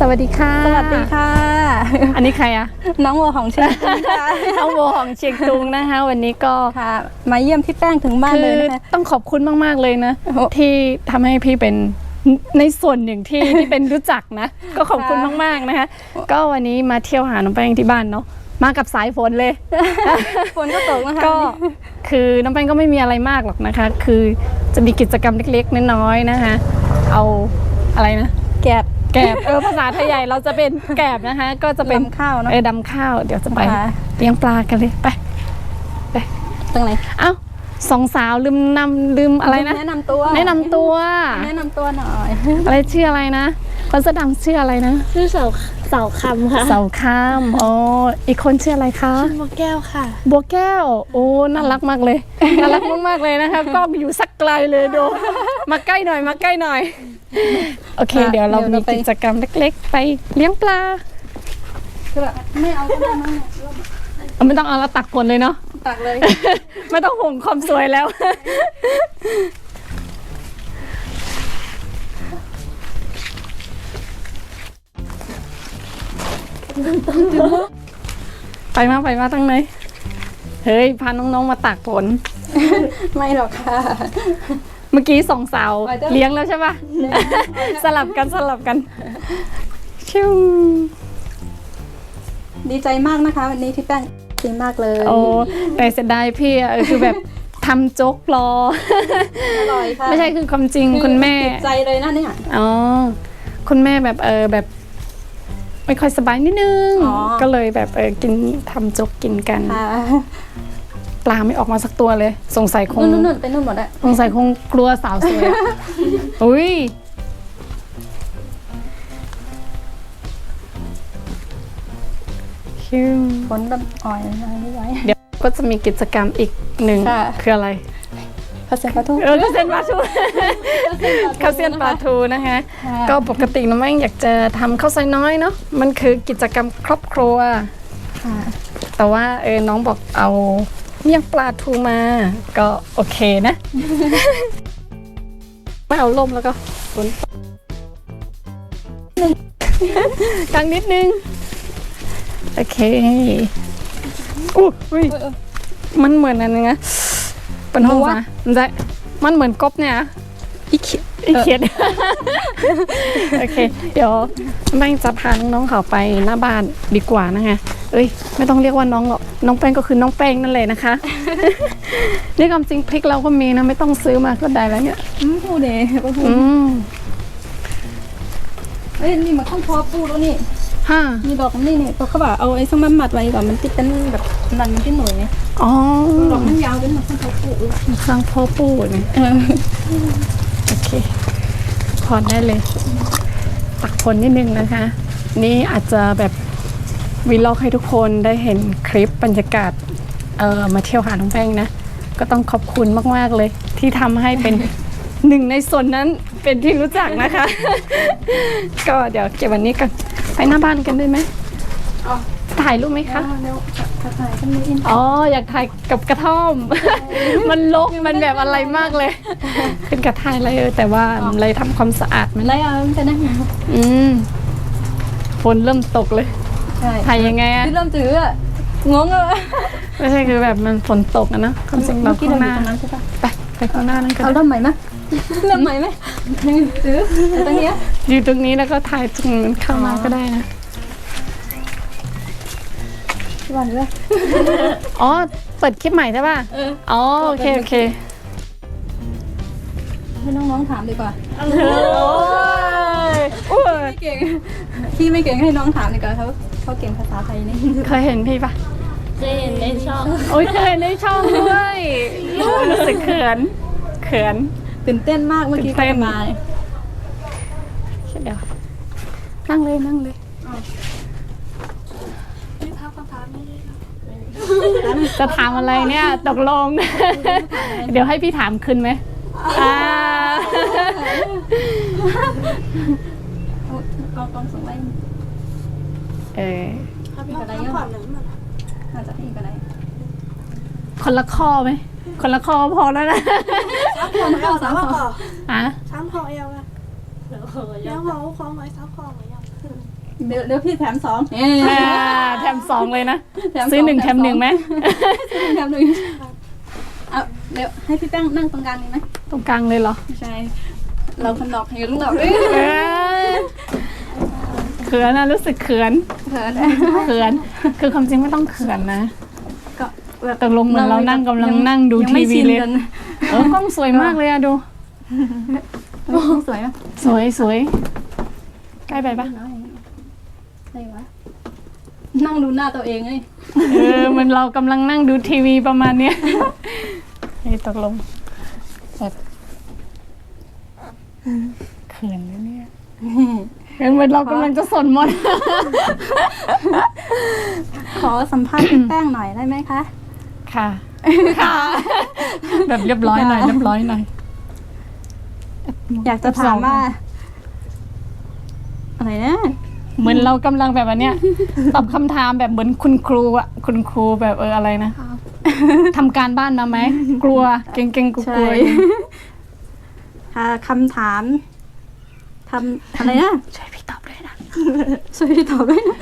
สวัสดีค่ะสวัสดีค่ะ อันนี้ใครอะน้องวัวของเชียงตุงค่ะน้องโบของเชียงตุงนะคะ วันนี้ก็ค่ะมาเยี่ยมพี่แป้งถึงบ้านคืเลยอนะคะต้องขอบคุณมากๆเลยนะโอ้โหที่ทำให้พี่เป็นในส่วนหนึ่งที่ที่เป็นรู้จักนะ ก็ขอบคุณมากๆนะคะ ก็วันนี้มาเที่ยวหาน้องแป้งที่บ้านเนาะมากับสายฝนเลย ฝนก็ตกนะคะก็คือน้องแป้งก็ไม่มีอะไรมากหรอกนะคะ คือจะมีกิจกรรมเล็กๆน้อยๆนะคะ เอาอะไรนะ แกบ แกบเออภาษาไทยใหญ่เราจะเป็นแกบนะคะ ก็จะเป็นลำข้าวเนอะเออดำข้าว เดี๋ยวจะไปค่ะ เลี้ยงปลากันเลยไปตรงไหนเอ้าสองสาวลืมนำลืมอะไรนะ แนะนำตัวแนะนำตัว แนะนำตัวหน่อย อะไรชื่ออะไรนะคนเสื้อดำชื่ออะไรนะชื่อเสาเสาคำค่ะเสาข้ามอ๋ออีกคนชื่ออะไรคะบัวแก้วค่ะ บัวแก้ว โอ้น่ารักมากเลย น่ารักมากๆเลยนะคะกล้องอยู่สักไกลเลยดู มาใกล้หน่อยมาใกล้หน่อย โอเค เดี๋ยวเรามีกิจกรรมเล็กๆ ไปเลี้ยงปลาคือแบบไม่เอาก็ได้มั้งเนี่ยเอาไม่ต้องเอาแล้วตักผลเลยเนาะตักเลย ไม่ต้องห่วงความสวยแล้ว ไปมาไปมาตั้งไหน เฮ้ย พาน้องๆมาตักผล ไม่หรอกค่ะ เมื่อกี้สองสาวไปเถอะเลี้ยงแล้วใช่ปะสลับกันสลับกัน ชิวดีใจมากนะคะวันนี้พี่แป้งดีมากเลย โอ้แต่เสียดายพี่อะเออคือแบบทำโจ๊กรออร่อยค่ะไม่ใช่คือความจริงคุณแม่ติดใจเลยนะเนี่ยอ๋อคุณแม่แบบเออแบบ ไม่ค่อยสบายนิดนึงอ๋อก็เลยแบบเออกินทำโจ๊กกินกันค่ะ ปลาไม่ออกมาสักตัวเลย สงสัยคงนู่นนู่นๆๆไปนู่นหมดอะสงสัยคงกลัวสาวสวยอะอุ้ยคิวฝนแบบอ่อยอะไรไม่ไหว เดี๋ยวก็จะมีกิจกรรมอีกหนึ่งค่ะ คืออะไรภาษาขอโทษเออข้าวเส้นปลาทูข้าวเส้นปลาทูนะคะค่ะก็ปกติน้องแม่งอยากจะทำข้าวซอยน้อยเนาะมันคือกิจกรรมครอบครัว ค่ะ แต่ว่าเออน้องบอกเอา เมี่ยงปลาทูมา ก็โอเคนะ ไม่เอาล่มแล้วก็ฝนตกดังนิดนึง โอเคอู้อุ้ยมันเหมือนอันนึงนะเป็นห้องนะมันจะมันเหมือนกบเนี่ยอีเขียอีเขียดโอเค เดี๋ยวแป้งจะพาน้องๆเขาไปหน้าบ้านดีกว่านะคะ เอ้ยไม่ต้องเรียกว่าน้องหรอกน้องแป้งก็คือน้องแป้งนั่นเลยนะคะ นี่ความจริงพริกเราก็มีนะไม่ต้องซื้อมาก็ได้แล้วเนี่ยอืมพูดเองก็พูดอืมเอ้ยนี่มันข้าวพอปูแล้วนี่ฮ่ามีดอกนี่เนี่ยตัวเขาบอกเอาไอ้ส้มมันมัดไว้ก่อนมันติดเป็นแบบนันมันที่หน่วยเนี่ยอ๋อดอกมันยาวเป็นแบบข้าวพอปูเลยสร้างพ่อปู่เนี่ยเออโอเคพอได้เลย ตักผลนิดนึงนะคะ นี่อาจจะแบบ วีล็อกให้ทุกคนได้เห็นคลิปบรรยากาศเอ่อมาเที่ยวหาน้องแป้งนะ ก็ต้องขอบคุณมาก ๆ เลย ที่ทำให้เป็น หนึ่งในส่วนนั้นเป็นที่รู้จักนะคะ ก็เดี๋ยวเก็บวันนี้กันไปหน้าบ้านกันได้ไหมถ่ายรูปไหมคะเร็วกระต่ายกันเลยอินอ๋ออยากถ่ายกับกระท่อม มันลกมันแบบอะไรมากเลย เป็นกระถ่ายอะไรเออแต่ว่าเลยทำความสะอาดมันอะไรอะมันเป็นยังไงอืมฝนเริ่มตกเลย ใช่ถ่ายยังไงอะที่เริ่มถืออะงงอะไม่ใช่คือแบบมันฝนตกอะนะความจริงเราเมื่อกี้ข้าเรางอหน้ายู่ตรงนั้นใช่ปะไปไปข้างหน้านั่นก็เอาได้เริ่มใหม่ไหมเริ่มใหม่ไหมถือแต่ตรงเนี้ยอยู่ตรงนี้แล้วก็ถ่ายตรงนั้นเข้ามาก็ได้นะที่วันเลยอ๋อเปิดคลิปใหม่ใช่ป่ะเอออ๋อโอเคโอเคให้น้องๆถามดีกว่าโอ้ยไม่เก่งพี่ไม่เก่งให้น้องถามดีกว่าเขา เขาเก่งภาษาไทยนี่เคยเห็นพี่ปะเคยเห็นในช่องโอ้ยเคยเห็นในช่องด้วยรู้สึกเขินเขิน ตื่นเต้นมากเมื่อกี้ตื่นเต้นมาเดี๋ยวนั่งเลยนั่งเลย จะถามอะไรเนี่ยตกลง เดี๋ยวให้พี่ถามคืนไหมอ่าเอากล้องส่งไว้ เออาพี่ก็ได้ยังอาพี่คนละข้อไหม คนละข้อพอแล้วนะ ซับคอไม่เอาซับคออะซับคอเอวอะแล้วเขาคล้องไว้ซัคอไว้ยัเดี๋ยวเดี๋ยวพี่แถมสองเออแถมสองเลยนะซื้อหนึ่งแถมหนึ่งไหม ซื้อหนึ่งแถมหนึ่งเอาเดี๋ยวให้พี่แป้งนั่งตรงกลางนี้ไหมตรงกลางเลยเหรอใช่ เราคนดอกเห็นลูกดอกเอ้ยเเขินนะรู้สึกเขินเขินเขิน คือความจริงไม่ต้องเขินนะก็แบบตกลงเหมือนเรานั่งกำลังนั่งดูยังไม่ทีวีชินเลยกันเออกล้องสวยมากเลยอะดู สวยไหมสวยสวยใกล้ไปปะอะไรวะนั่งดูหน้าตัวเองเลยเออเหมันเรากำลังนั่งดูทีวีประมาณเนี้ยเฮ้ยตกลงแบบเขินนะเนี่ย เหมือนเรากำลังจะสนมนต์ขอสัมภาษณ์พี่แป้งหน่อยได้ไหมคะ ค่ะ ค่ะ แบบเรียบร้อยหน่อยค่ะเรียบร้อยหน่อย อยากจะถามว่า อะไรนะ เหมือนเรากำลังแบบอันเนี้ยตอบคำถามแบบเหมือนคุณครูอะคุณครูแบบเอออะไรนะทำการบ้านมาไหม กลัว เก่งๆกูกใช่ลัวค่ะคำถาม ทำอะไรนะ ช่วยพี่ตอบเลยนะ ช่วยพี่ตอบด้วยนะ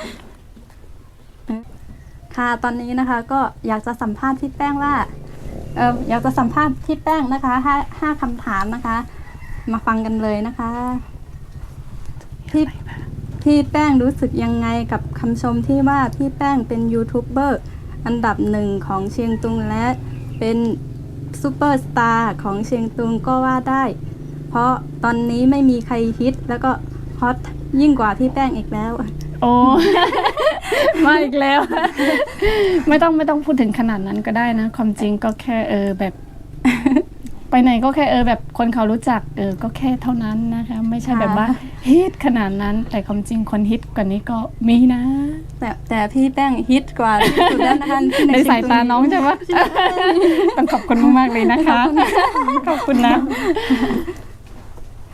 ค่ะ ตอนนี้นะคะ ก็อยากจะสัมภาษณ์พี่แป้งว่าเอออยากจะสัมภาษณ์พี่แป้งนะคะห้าห้าคำถามนะคะ มาฟังกันเลยนะคะพี่พี่แป้งรู้สึกยังไงกับคำชมที่ว่าพี่แป้งเป็นยูทูบเบอร์อันดับหนึ่งของเชียงตุงและเป็นซูเปอร์สตาร์ของเชียงตุงก็ว่าได้ เพราะตอนนี้ไม่มีใครฮิตแล้วก็ฮอตยิ่งกว่าพี่แป้งอีกแล้ว โอ้ มาอีกแล้ว ไม่ต้องไม่ต้องพูดถึงขนาดนั้นก็ได้นะ ความจริงก็แค่เออแบบ ไปไหนก็แค่เออแบบคนเขารู้จัก เออ ก็แค่เท่านั้นนะคะ ไม่ใช่แบบว่าฮิตขนาดนั้น แต่ความจริงคนฮิตกว่านี้ก็มีนะ แต่แต่พี่แป้งฮิตกว่าที่สุดแล้วนะคะที่ในสายตาเชีงตุน้องใช่ปะต้องขอบคุณมากๆเลยนะคะ ขอบคุณนะ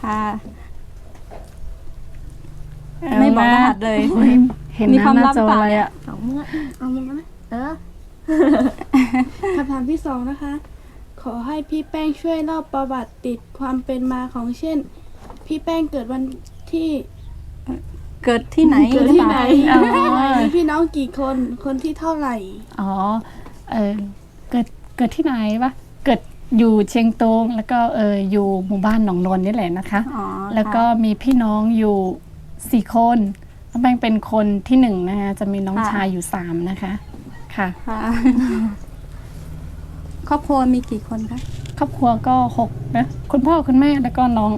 ค่ะไม่บอกรหัสเลยโอ้ยเห็นมีหความน้าลับจอเปล่าอะไรเนี่ยอะสองเมื่อเอามือไหมเออคำถามที่สองนะคะ ขอให้พี่แป้งช่วยเล่าประวัติติดความเป็นมาของเช่น พี่แป้งเกิดวันที่เกิดที่ไหนเกิดที่ไหนอ๋อมีพี่น้องกี่คนคนที่เท่าไหร่ อ๋อ เออเกิดเกิดที่ไหนวะเกิด อยู่เชียงตงแล้วก็เอออยู่หมู่บ้านหนองนนท์นี่แหละนะคะ อ๋อแล้วก็มีพี่น้องอยู่สี่คนน้องแป้งเป็นคนที่หนึ่งนะคะจะมีน้องชายอยู่สามนะคะค่ะ ค่ะ ครอบครัวมีกี่คนคะครอบครัวก็หกนะคุณพ่อคุณแม่แล้วก็น้อง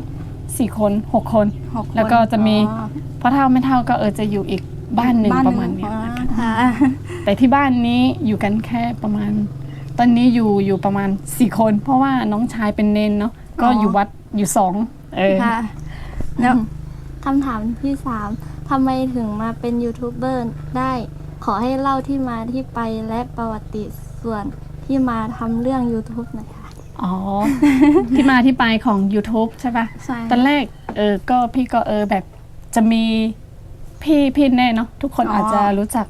สี่คนหกคน หกคนแล้วก็จะมี อ๋อพ่อเท่าไม่เท่าก็เออจะอยู่อีกบ้านหนึ่งบ้านปหระนึ่งมาณเนี้ย อ๋อนะคะค่ะ แต่ที่บ้านนี้อยู่กันแค่ประมาณ ตอนนี้อยู่อยู่ประมาณสี่คน เพราะว่าน้องชายเป็นเนนเนาะก็อยู่วัดอยู่สองเออค่ะแล้วคำถามที่สามทำไมถึงมาเป็นยูทูบเบอร์ได้ขอให้เล่าที่มาที่ไปและประวัติส่วนที่มาทำเรื่อง YouTube หน่อยค่ะ อ๋อ ที่มาที่ไปของ YouTube ใช่ปะใช่ตอนแรกเออก็พี่ก็เออแบบจะมีพี่พี่แน่เนาะทุกคนอ๋อออาจจะรู้จัก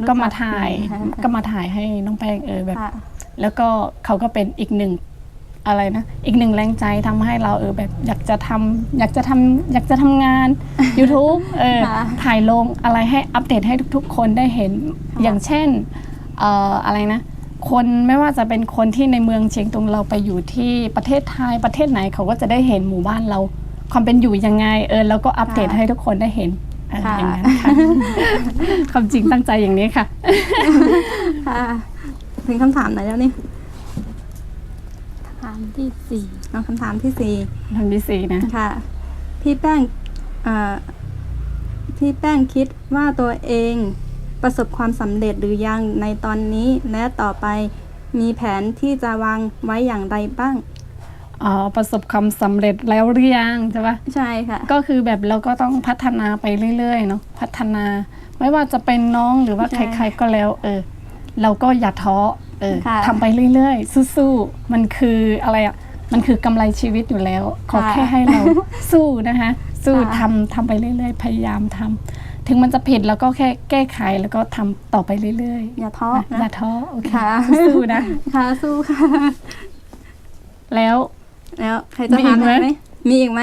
รู้จักก็มาถ่ายค่ะก็มาถ่ายให้น้องแป้งเออแบบค่ะ แล้วก็เขาก็เป็นอีกหนึ่งอะไรนะ อีกหนึ่งแรงใจทำให้เราเออแบบอยากจะทำอยากจะทำอยากจะทำงาน YouTube เออค่ะถ่ายลงอะไรให้อัปเดตให้ทุกๆ คนได้เห็นค่ะอย่างเช่นเอ่ออะไรนะ คนไม่ว่าจะเป็นคนที่ในเมืองเชียงตุงเราไปอยู่ที่ประเทศไทยประเทศไหนเขาก็จะได้เห็นหมู่บ้านเราความเป็นอยู่ยังไงเออแล้วก็อัปเดตให้ทุกคนได้เห็นเออค่ะอย่างนั้นค่ะความจริงตั้งใจอย่างนี้ค่ะค่ะ ถึงคำถามไหนแล้วนี่ถามที่สี่เอาคำถามที่สี่ทำที่สี่นะ ค่ะ พี่แป้งเอ่อพี่แป้งคิดว่าตัวเองประสบความสำเร็จหรือยังในตอนนี้ และต่อไปมีแผนที่จะวางไว้อย่างไรบ้าง อ๋อ ประสบความสำเร็จแล้วหรือยังใช่ปะ ใช่ค่ะ ก็คือแบบเราก็ต้องพัฒนาไปเรื่อยๆเนาะพัฒนา ไม่ว่าจะเป็นน้องหรือว่าใช่ ใครๆก็แล้ว เออ เราก็อย่าท้อเออค่ะ ทำไปเรื่อยๆ สู้ๆ มันคืออะไรอะ มันคือกำไรชีวิตอยู่แล้ว ขอค่ะแค่ให้เรา สู้นะคะ สู้ค่ะ ทำทำไปเรื่อยๆ พยายามทำถึงมันจะผิดแล้วก็แค่แก้ไขแล้วก็ทำต่อไปเรื่อยอย่าท้อๆนะอย่านะท้อโอเคค่ะ สู้ๆนะ ค่ะสู้ค่ะ แล้ว แล้วใครจะมีอีถามกไหมอะไรไหมมีอีกไหม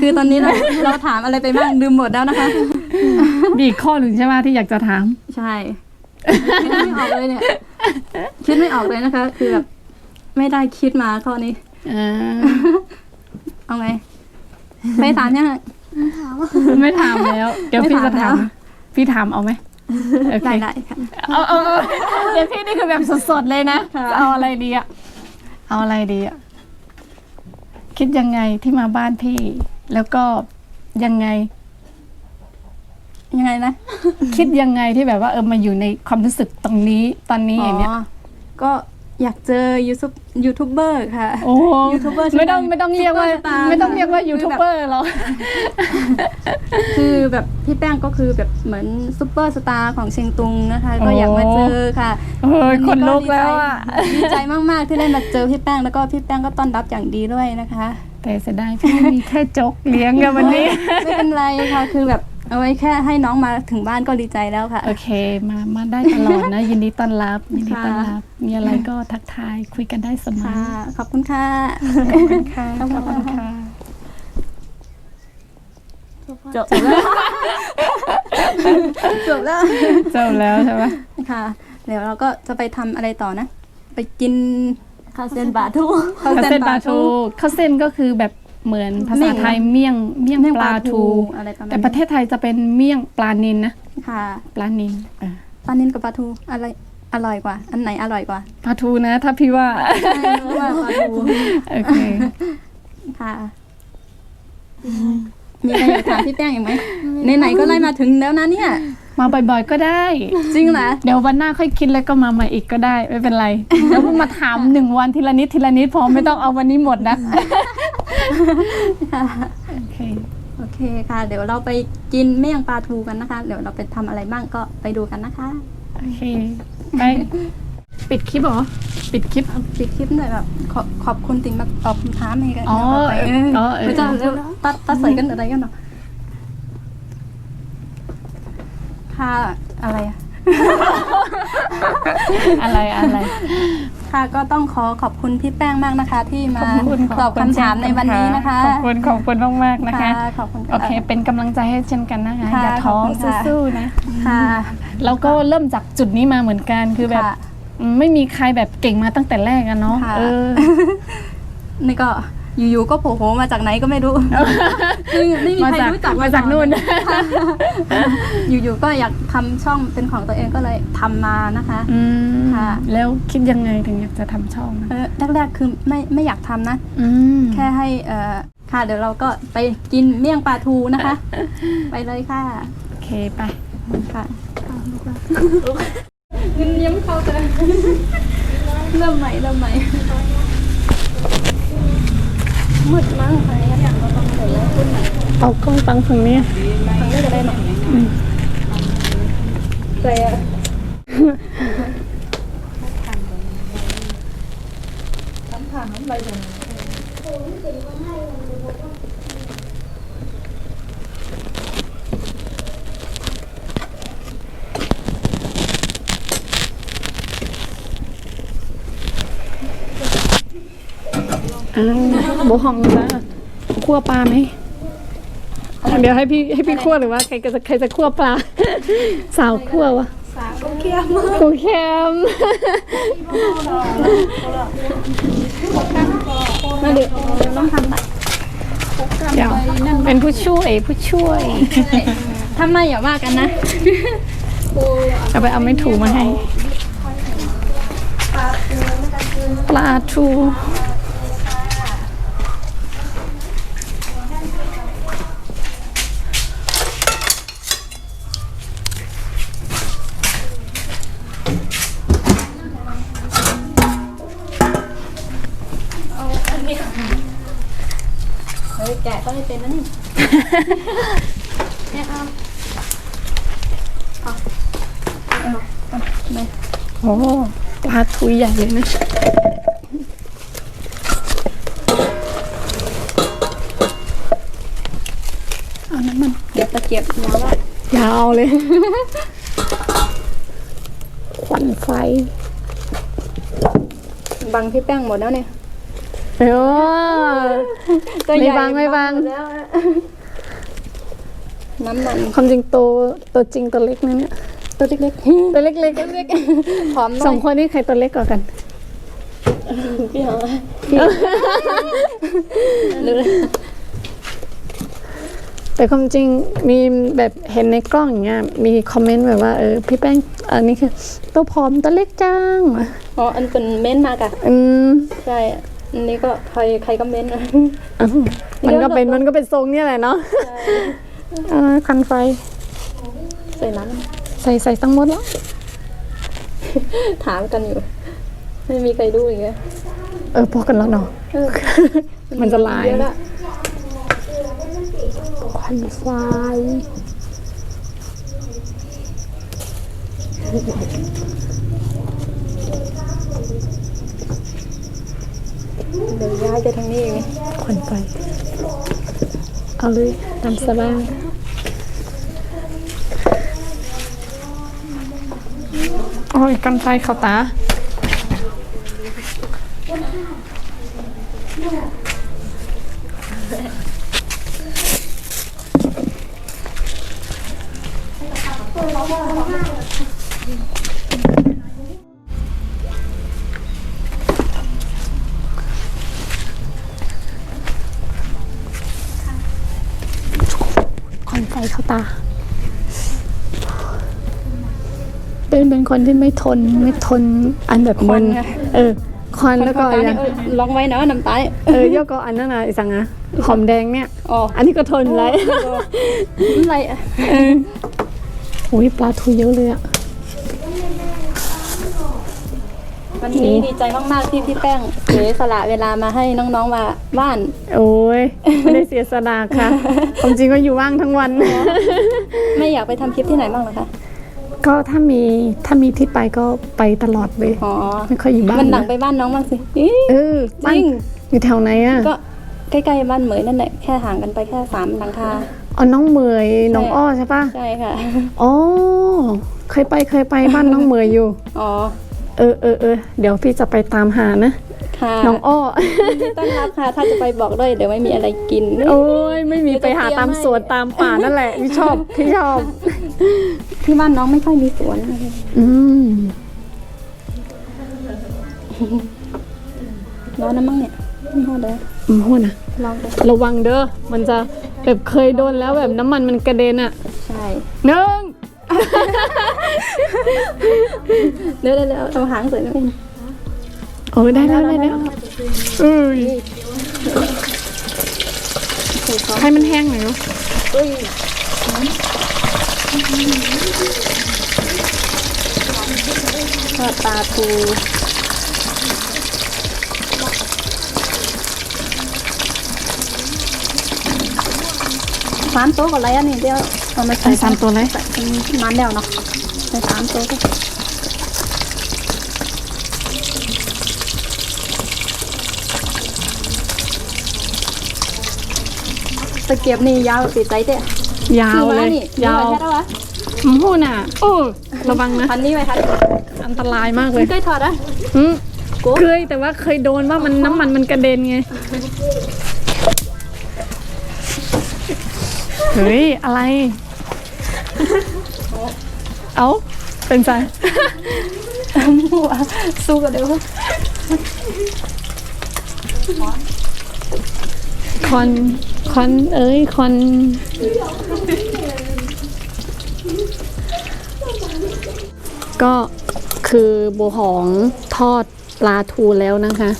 คือตอนนี้เราเราถามอะไรไปบ้างลืมหมดแล้วนะคะ มีอีกข้อหนึ่งใช่ไหมที่อยากจะถาม ใช่ คิดไม่ออกเลยเนี่ย คิดไม่ออกเลยนะคะ คือแบบไม่ได้คิดมาข้อนี้ เออเอาไงไปถามยังไม่ถามแล้ว เดี๋ยวพี่ไม่จะถาถามมแล้วพี่ถามเอาไหมโอเคได้ได้ค่ะ เอาเอาเอาเดี๋ยวพี่นี่คือแบบสดๆเลยนะค่ะ จะเอาอะไรดีอะเอาอะไรดีอะคิดยังไงที่มาบ้านพี่ แล้วก็ยังไง ยังไงนะ คิดยังไงที่แบบว่าเออมาอยู่ในความรู้สึกตรงนี้ตอนนี้อย่างเนี้ยอ๋อก็อยากเจอยูทูบยูทูบเบอร์ค่ะโอ้ยูทูบเบอร์ชื่อไม่ต้องดังไม่ต้องเรียกว่าซุปเปอร์สตาร์ไม่ต้องเรียกว่าค่ะยูทูบเบอร์หรอกคือแบบพี่แป้งก็คือแบบเหมือนซูเปอร์สตาร์ของเชียงตุงนะคะ ก็โอ้อยากมาเจอค่ะเฮ้ยคนลุกแล้วอะดีใจมากๆที่ได้มาเจอพี่แป้งแล้วก็พี่แป้งก็ต้อนรับอย่างดีด้วยนะคะ แต่เสียดายพี่มีแค่จกเลี้ยงกันวันนี้ ไม่เป็นไรค่ะคือแบบ เอาไว้แค่ให้น้องมาถึงบ้านก็ดีใจแล้วค่ะ โอเคมามาได้ตลอดนะ ยินดีต้อนรับ ยินดีต้อนรับ มีอะไรก็ทักทายคุยกันได้เสมอค่ะ ขอบคุณค่ะขอบคุณค่ะขอบคุณค่ะจบแล้วจบแล้วจบแล้วใช่ไหมค่ะเดี๋ยวเราก็จะไปทำอะไรต่อนะ ไปกินข้าวเส้นบาทูข้าวข้าวเส้เส้นนปปลาลาทูทูข้าวเส้นก็คือแบบ เหมือนภาเมี่ษายงไทยเมี่ยงเมี่ยงเมี่ยงปปลาลาทูทูอะไรประมาณแต่ประเทศไทยจะเป็นเมี่ยงปลานินนะค่ะปลานินเออปลานินกับปลาทูอะไรอร่อยกว่า อันไหนอร่อยกว่าปลาทูนะ ถ้าพี่ว่าใช่เพราะว่าปลาทูโอเคค่ะมีอะไรอยากถามพี่แป้งอีกไหมไหนๆก็ไล่มาถึงแล้วนะเนี่ย มาบ่อยๆก็ได้ จริงเหรอเดี๋ยววันหน้าค่อยคิดแล้วก็มาใหม่อีกก็ได้ ไม่เป็นไร แล้วมาถามหนึ่งวันทีละนิดทีละนิดพอไม่ต้องเอาวันนี้หมดนะโอเคโอเคค่ะ เดี๋ยวเราไปกินเมี่ยงปลาทูกันนะคะ เดี๋ยวเราไปทำอะไรบ้างก็ไปดูกันนะคะโอเคไปปิดคลิปเหรอปิดคลิป ปิดคลิปหน่อยแบบขอบขอบคุณติ่งมาตอบคำถามให้กันอ๋อไปเอออ๋อเออ ไม่ต้องเร็วตัดตัดใส่กันอะไรกันเนาะ ค่ะอะไรอะอะไรอะไร ค่ะก็ต้องขอขอบคุณพี่แป้งมากนะคะ ที่มาขอบคุณตอบคำถามในวันนี้นะคะขอบคุณขอบคุณมากๆนะคะ ขอบคุณค่ะโอเค เป็นกำลังใจให้เช่นกันนะคะ ค่ะอย่าท้อขอบคุณค่ะ สู้ๆนะ ค่ะ แล้วก็เริ่มจากจุดนี้มาเหมือนกันคือแบบค่ะอืมไม่มีใครแบบเก่งมาตั้งแต่แรกอะเนาะค่ะ เออ นี่ก็ อยู่ๆก็โผล่มาจากไหนก็ไม่รู้คือไม่มีใครรู้จักมาจากนู่น อยู่ๆก็อยากทำช่องเป็นของตัวเองก็เลยทำมานะคะอืมค่ะ แล้วคิดยังไงถึงอยากจะทำช่องอะเออแรกๆคือไม่ไม่อยากทำนะอืมแค่ให้เอ่อค่ะเดี๋ยวเราก็ไปกินเมี่ยงปลาทูนะคะ ไปเลยค่ะ โอเคไปค่ะยิ้มยิ้มเข้ากันเริ่มใหม่เริ่มใหม่ มืดมั้งใครอยากเราต้องเดี๋ยวเราขึ้นใหม่เอากล้องตังฝั่งนี้ฟังได้จะได้หน่อยใจอะอ่า โบหองจ้าคั่วปลาไหมเดี๋ยวให้พี่ให้พี่คั่วหรือว่าใครจะใครจะคั่วปลา สาวคั่ววะสาวกูเค็มกูเค็มมาเดี๋ยวต้องทำไปเดี๋ยวเป็นผู้ช่วยผู้ช่วยทำไมอย่าว่ากันนะเอาไปเอาไม่ถูมาให้ ปลาทู เฮ้ยแกะ ก็ไม่เป็นนะนี่เนี่ยเอาเอาเอาเอาไปโอ้ปลาทูใหญ่เลยนะเอาน้ำมันเก็บตะเกียบยาวว่ายาวเลย ควันไฟ บังพี่แป้งหมดแล้วเนี่ย เออตัวใหญ่ไม่บังไม่บังหดแล้วอะน้ำมันความจริงตัวตัวจริงตัวเล็กนะเนี่ย ตัวเล็กตัวเล็กๆๆเล็กๆหอมหสน่อองยคนนี้ใครตัวเล็กกว่ากันพี่หอมหรือแต่ความจริงมีแบบเห็นในกล้องอย่างเงี้ยมีคอมเมนต์แบบว่าเออพี่แป้งอันนี้คือตัวผอมตัวเล็กจังอ๋ออันเป็นเม้นต์มากอะอืมใช่ อันนี้ก็ใครใครก็เม้นต์นะอ้าวมันก็เป็นมันก็เป็นทรงเนี่ยแหละเนาะเออคันไฟ ใส่น้ใส่ใส่ตั้งหมดแล้วำ ถามกันอยู่ ไม่มีใครรู้อย่างเงี้ยเออพอกันแล้วเนาะ เออมันจะลาย เยอะละควันไฟ เเดี๋ยวย้ายไปทางนี้เองควันไป เอาเลยตามสบายโอ้ยกันไฟเขาตา เข้าตา เป็นเป็นคนที่ไม่ทนไม่ทนอันแบบมึนเออควันแล้วก็ตาอย่านี่งเออลองไว้เนาะน้ำตาลเออยกก็อันนั้นนะไอ้สังอะหอมแดงเนี่ยอ๋ออันนี้ก็ทนไรอะไรอะโอ้ยปลาทูเยอะเลยอะ วันนี้ดีใจมากๆที่พี่แป้งเสียสละเวลามาให้น้องๆมาบ้านโอ้ยไม่ได้เสียสละค่ะความจริงก็อยู่ว่างทั้งวัน ไม่อยากไปทำคลิปที่ไหนบ้างเหรอคะก็ถ้ามีถ้ามีที่ไปก็ไปตลอดเลยอ๋อไม่ค่อยอยู่บ้านมันหลังนะไปบ้านน้องบ้างสิอี๋เออบ้านจริงอยู่แถวไหนอะก็ใกล้ๆบ้านเหมยนั่นแหละแค่ห่างกันไปแค่สามหลังคา อ๋อน้องเหมยน้องอ้อใช่ปะใช่ค่ะ อ๋อเคยไปเคยไปบ้านน้องเหมยอยู่ อ๋อเออเออเออเดี๋ยวพี่จะไปตามหานะ ค่ะน้องอ้อยินดีต้อนรับค่ะ ถ้าจะไปบอกด้วยเดี๋ยวไม่มีอะไรกิน โอ้ยไม่มีไปหาตามเดี๋ยวจะเตรียมให้สวนตามป่านั่นแหละพี่ชอบพี่ชอบที่บ้านน้องไม่ค่อยมีสวนอืมร้อนนะมั้งเนี่ยไม่ร้อนเลยอืมพูดนะลองดูระวังเด้อมันจะแบบเคยโดนแล้วแบบน้ำมันมันกระเด็นอะใช่หนึ่ง เดี๋ยวเดี๋ยวเดี๋ยวเอาหางใส่นิดนึงโอ้ยได้แล้วได้แล้วเอ้ยใส่ซอสให้มันแห้งหน่อยเนาะเอ้ยทอดปลาทูสามโต๊ะกับอะไรอันนี้เดี๋ยวเอามาใส่ใส่สามตัวเลยใส่เป็นมันแล้วเนาะ ใส่สามโต๊ะก็ตะเกียบนี่ยาวติดใจเด้ยาวเลยนี่ยาวแค่แล้ววะอืมพูดน่ะ โอ้ระวังนะพันนี้ไหมคะอันตรายมากเลยเคยถอดอะอืมโก้เคยแต่ว่าเคยโดนว่ามันน้ำมันมันกระเด็นไงเฮ้ยอะไร เอาเป็นใจมั่วสู้กันเดี๋ยวคอน คอน เอ้ย คอน ก็คือบัวหองทอดปลาทูแล้วนะคะ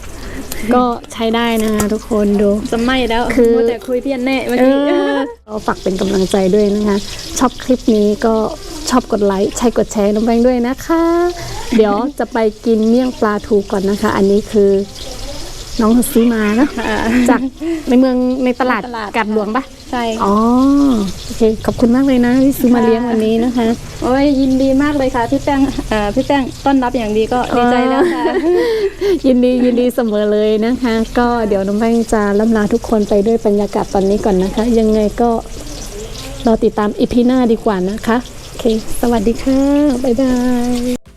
ก็ใช้ได้นะคะทุกคนดู จะไหม้แล้วคือมัวแต่คุยเพี้ยนแน่เมื่อเอกี้อก็ฝากเป็นกำลังใจด้วยนะคะ ชอบคลิปนี้ก็ ชอบกดไลค์ใช่กดแชร์น้องแบงค์ด้วยนะคะ เดี๋ยวจะไปกินเมี่ยงปลาทูก่อนนะคะ อันนี้คือน้องเขาซื้อมาเนอะจากในเมืองในตลาดตลาด กัดหลวงปะใช่อ๋อโอเคขอบคุณมากเลยนะที่ซื้อมาเลี้ยงวันนี้นะคะ โอ้ยยินดีมากเลยค่ะพี่แป้งเอ่อพี่แป้งต้อนรับอย่างดีก็ดีใจแล้วค่ะ ยินดียินดีเสมอเลยนะคะ ก็เดี๋ยวน้องแป้งจะล่ำลาทุกคนไปด้วยบรรยากาศตอนนี้ก่อนนะคะ ยังไงก็รอติดตามอีพีหน้าดีกว่านะคะ โอเค สวัสดีค่ะ บ๊ายบาย